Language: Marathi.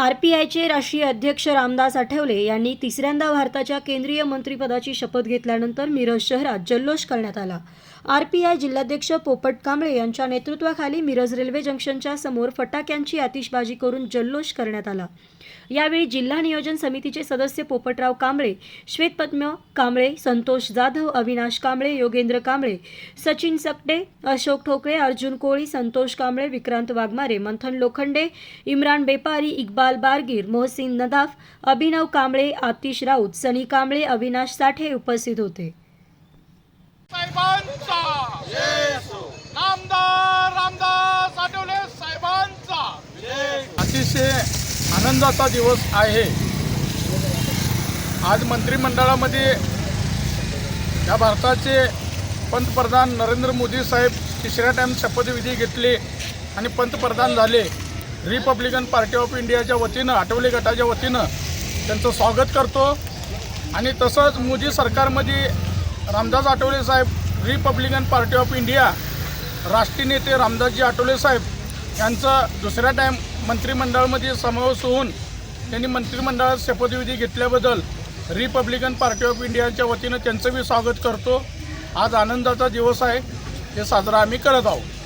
आर पी आयचे राष्ट्रीय अध्यक्ष रामदास आठवले यांनी तिसऱ्यांदा भारताच्या केंद्रीय मंत्रिपदाची शपथ घेतल्यानंतर मिरज शहरात जल्लोष करण्यात आला. आर पी आय जिल्हाध्यक्ष पोपट कांबळे यांच्या नेतृत्वाखाली मिरज रेल्वे जंक्शनच्या समोर फटाक्यांची आतिषबाजी करून जल्लोष करण्यात आला. यावेळी जिल्हा नियोजन समितीचे सदस्य पोपटराव कांबळे श्वेतपद्म कांबळे संतोष जाधव अविनाश कांबळे योगेंद्र कांबळे सचिन सकटे अशोक ठोकळे अर्जुन कोळी संतोष कांबळे विक्रांत वाघमारे मंथन लोखंडे इम्रान बेपारी इक्बाल बारगीर मोहसिन नदाफ अभिनव कांबळे आतिश राऊत सनी कांबळे अविनाश साठे उपस्थित होते. अतिशय आनंदाचा दिवस आहे. आज मंत्रिमंडळामध्ये या भारताचे पंतप्रधान नरेंद्र मोदी साहेब तिसऱ्या टाइम शपथविधी घेतले आणि पंतप्रधान झाले. रिपब्लिकन पार्टी ऑफ इंडियाच्या वतीनं आठवले गटाच्या वतीनं त्यांचं स्वागत करतो. आणि तसंच मोदी सरकारमध्ये रामदास आठवले साहेब रिपब्लिकन पार्टी ऑफ इंडिया राष्ट्रीय नेते रामदासजी आठवले साहेब यांचा दुसऱ्या टाईम मंत्रिमंडळामध्ये समावेश होऊन त्यांनी मंत्रिमंडळात शपथविधी घेतल्याबद्दल रिपब्लिकन पार्टी ऑफ इंडियाच्या वतीनं त्यांचं मी स्वागत करतो. आज आनंदाचा दिवस आहे हे साजरा आम्ही करत आहोत.